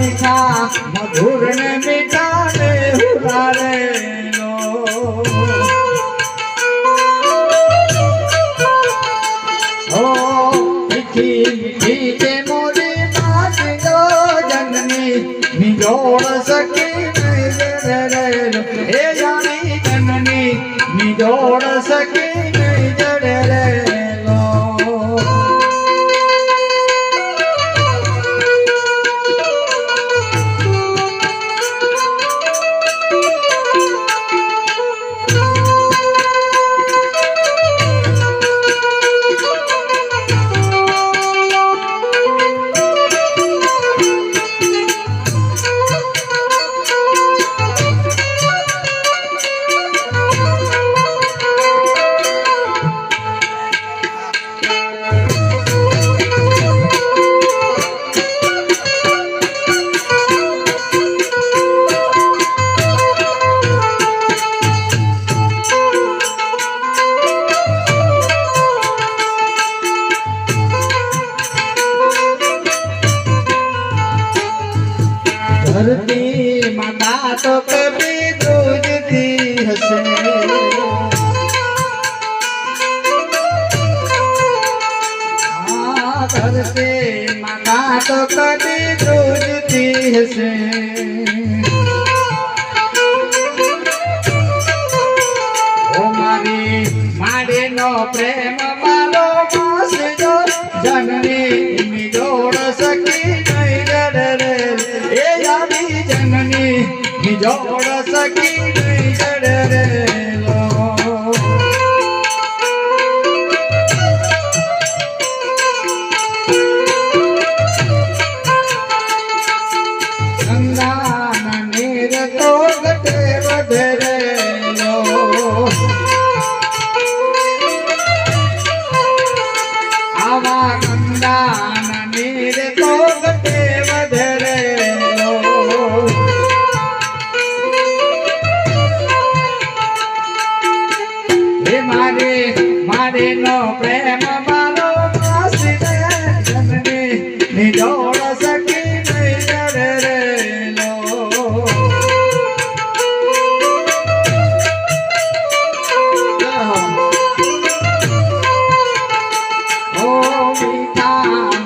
મધુર ને મીઠા, મીઠી મીઠી ગો જનની નિજોડ રે રે લો હે જાણી જનની નિજોડ સકી ધરતી માતા તો કભી દૂજતી હશે. ધરતી માતા તો કભી દૂજતી હશે. જનની ની જોડ સકી નહીં રે લો નીર તો ગટે વધે મારે મારે નો પ્રેમ મારો માસીને જનની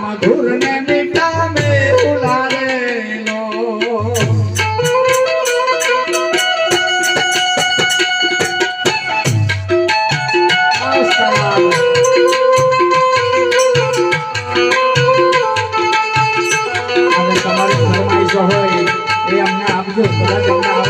મધુર maravilloso.